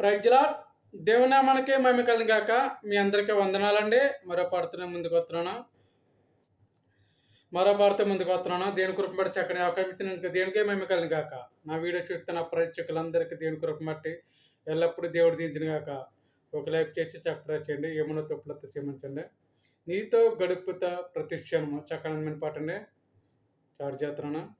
ప్రజల దేవునామానికి మేము కలిగాక మీ అందరికీ వందనాలండి. మరో పాడుతూనే ముందుకు వస్తున్నాను. మరో పాడితే ముందుకు వస్తున్నాను. దేని కృప బట్టి చక్కని అవకాశం ఇచ్చినందుకు దేనికే మేము కలిగాక నా వీడియో చూస్తున్న ప్రేక్షకులందరికీ దేని కృప బట్టి ఎల్లప్పుడూ దేవుడు దించిన కాక ఒక లైఫ్ చేసి చక్కగా చేయండి. ఏమైనా తప్పులతో క్షమించండి. నీతో గడుపుతా ప్రతి క్షణము. చక్కని పాటండి. చాటు చేస్తున్నాను.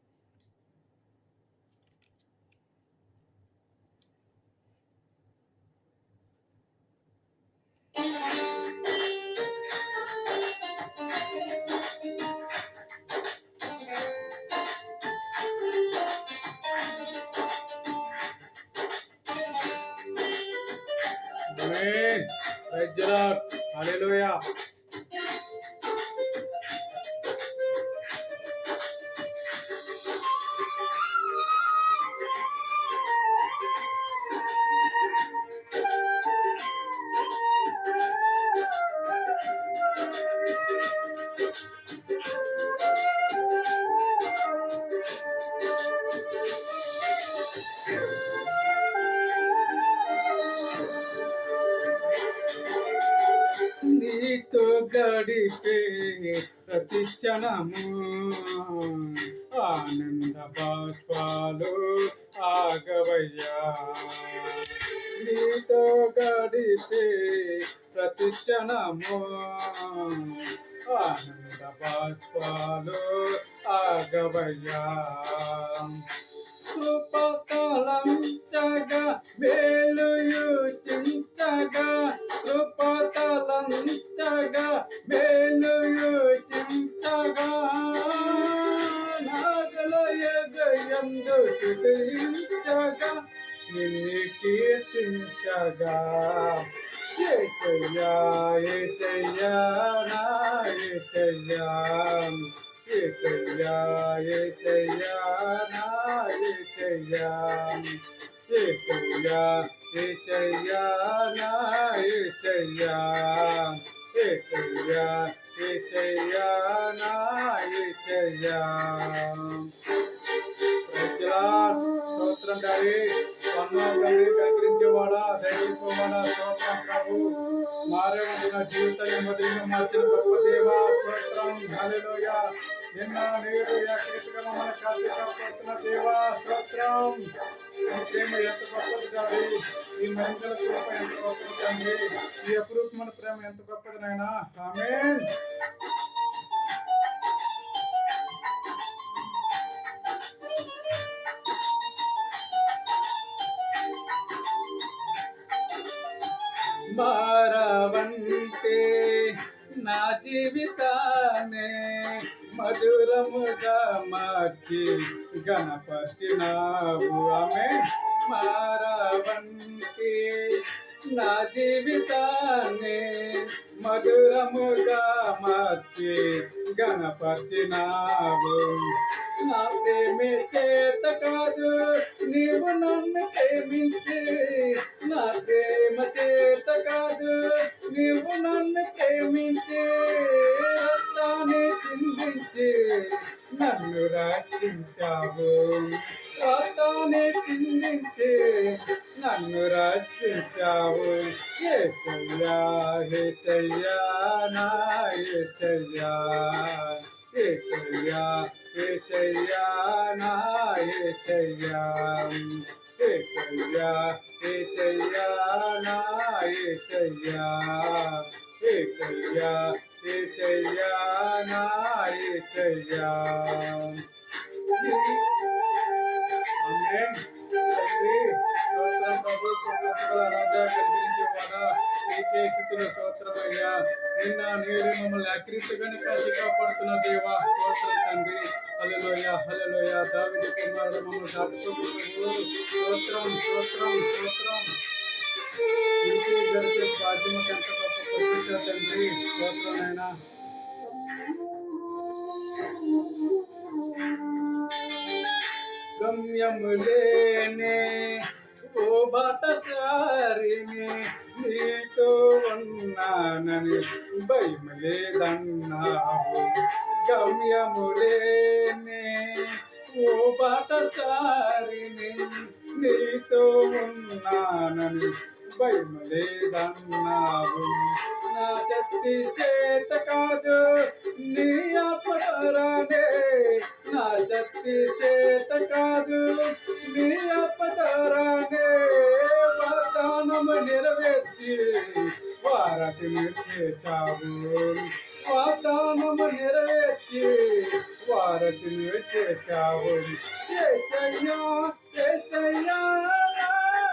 ఆమెన్ ప్రైజ్ లార్డ్ హల్లెలూయా గడిపే ప్రతి క్షణము ఆనంద బాష్పాలు ఆగవయ్యా. నీతో గడిపే ప్రతి క్షణము ఆనంద బాష్పాలు ఆగవయ్యా. కృపతలంచగా మేలు చింతగా కీర్తించగా ఏచయ్యా ఏచయ్యా నా ఏచయ్యా ఏచయ్యా ఏచయ్యా నా ఏచయ్యా ఏచయ్యా ఏచయ్యా నా ఏచయ్యా ఏచయ్యా ఏచయ్యా నా ఏచయ్యా స్తోత్రం డాడీ. పన్నులని కనికరించేవాడా దయచేవాడా స్తోత్రం ప్రభు. మారే ఉండిన జీవితాన్ని మొదలు మార్చిన గొప్ప దేవ స్తోత్రం. హల్లెలూయా. నిన్న నేడు మన కాపాడుతున్న దేవా స్తోత్రం. ప్రేమ ఎంత గొప్పది డాడీ ఈ మనుషుల కృప ఎంత గొప్పది ఈ అపురూపమైన ప్రేమ ఎంత గొప్పది నాయనా. నా జీవితాన్ని మధురముగా మార్చి గణపతి నావు ఆమె మారవంతి నా జీవితాన్ని మధురముగా మార్చి గణపతినావు నా ప్రేమే చేత కాదు నీవు నన్ను ప్రేమించే. నా ప్రేమ చేత కాదు నీవు నన్ను ప్రేమించే. నన్ను రక్షించావు రక్తాన్ని చిందించి నన్ను రక్షించావు ఏసయ్యా ఏసయ్యా నా ఏసయ్యా ఏసయ్యా ఏసయ్యా నా ఏసయ్యా ఏసయ్యా ఏసయ్యా నా ఏసయ్యా ఏసయ్యా ఏసయ్యా నా ఏసయ్యా ఆమేన్ తండ్రి స్తోత్రం ప్రభు స్తోత్రం రాజా కల్పించేవాడా నీకే స్థితులు స్తోత్రమయ్యా నిన్న నేడు మమ్మల్ని అక్రీస్తుగానే కాచి కాపాడుతున్న దేవా స్తోత్రం తండ్రి హల్లెలూయ హల్లెలూయ దావీదు కుమారుడు మమ్మల్ని దాటుకుంటున్నాడు స్తోత్రం స్తోత్రం స్తోత్రం నీకే గడిపే బాధ్యమకు ఎంత గొప్ప పొద్దుట తండ్రి స్తోత్రం నాయనా లేనే ఓ బాటచారిని నీతో ఉన్నానని భయములేదన్నావు. గమ్యములేనే ఓ బాటచారిని నీతో ఉన్నానని భయమలేదన్నావు. లేదన్నావు శక్తి చేత కాదు నీ అపరానే నా శక్తి చేత కాదు నీ అపరానే వాగ్దానము నెరవేర్చి వారటిని చేశావు వాగ్దానము నెరవేర్చి వారటిని చేశావు ఏసయ్యా ఏసయ్యా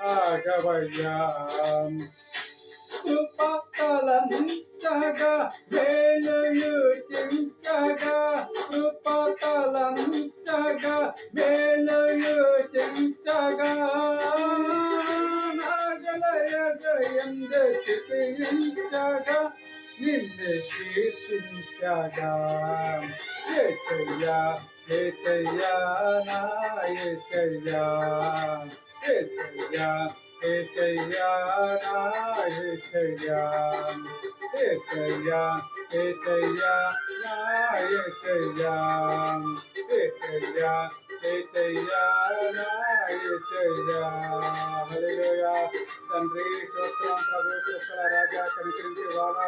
ఆగవయ్యా. కృపతలంచగా వేలయు చించగా కృపతలంచగా వేలయు చించగా నాగలయగ నిన్ను కీర్తించగా. ఏచయ్యా ఏచయ్యా నా ఏచయ్యా हेतया हेतया ना हेतया हेतया हेतया ना हेतया हेतया हेतया ना हेतया తండ్రి స్తోత్రం ప్రభు కృపల రాజా కనికరించి వాడ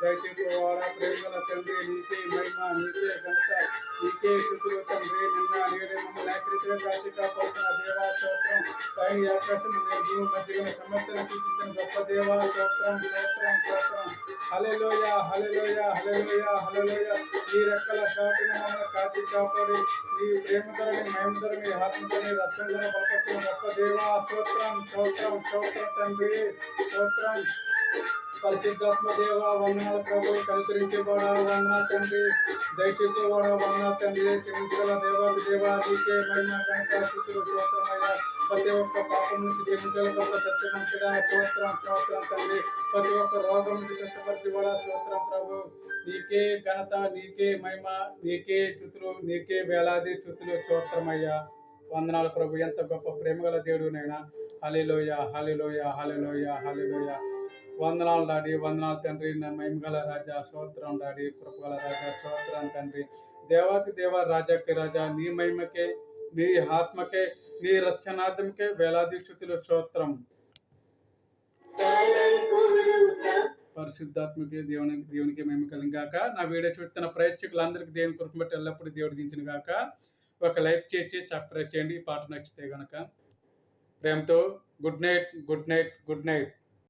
దయచేసి వాడ ప్రేమల తండ్రి నీకే మహిమ నీకే ఘనత నీకే స్థుతులు తండ్రి నిన్న నేడే మమ్మల్ని ఆకృతిగా కాచి కాపాడుతున్న దేవా స్తోత్రం పై ఆకాశం భూమి మధ్య సమస్యను సూచించిన గొప్ప దేవా స్తోత్రం స్తోత్రం స్తోత్రం. హల్లెలూయ హల్లెలూయ హల్లెలూయ హల్లెలూయ. ఈ రెక్కల చాటున మమ్మల్ని కాచి కాపాడి ఈ ప్రేమ ధరని మహిమ ధరని ఆత్మతని రక్షణ బలపడుతున్న గొప్ప దేవా స్తోత్రం స్తోత్రం స్తోత్రం తండ్రి. స్తోత్రం పరిశుద్ధాత్మ దేవ వందనాల ప్రభు కనికరించబడా వందనా తండ్రి. దయచేసుకోబడా వందనా తండ్రి క్షమించగల దేవాది దేవా నీకే మహిమ కనుక స్థుతులు స్తోత్రమయ్యా ప్రతి ఒక్క పాపం నుంచి క్షమించగల గొప్ప సత్యమంతుడా స్తోత్రం స్తోత్రం తండ్రి. ప్రతి ఒక్క రోగం నుంచి కష్టపరిచి కూడా స్తోత్రం ప్రభు. నీకే ఘనత నీకే మహిమ నీకే చుతులు నీకే వేలాది చుతులు స్తోత్రమయ్యా. వందనాలు ప్రభు. ఎంత గొప్ప ప్రేమగల దేవుడు నైనా. హలిలోయ హలిలోయ హలిలోయ హలిలోయ వందనాలు డాడీ వందనాలు తండ్రి. మహిమగల రాజా స్తోత్రం డాడీ కృపగల రాజా స్తోత్రం తండ్రి. దేవాతి దేవ రాజాకి రాజా నీ మహిమకే నీ ఆత్మకే నీ రక్షణార్థంకే వేలాది స్థుతులు స్తోత్రం. పరిశుద్ధాత్మకే దేవుని దేవునికి మేము కాక నా వీడియో చూస్తున్న ప్రేక్షకులందరికీ దేవుని కృప బట్టి ఎల్లప్పుడూ దేవుడు దించిన కాక ఒక లైక్ చేసి సబ్స్క్రైబ్ చేయండి. ఈ పాట నచ్చితే కనుక ప్రేమతో good night good night good night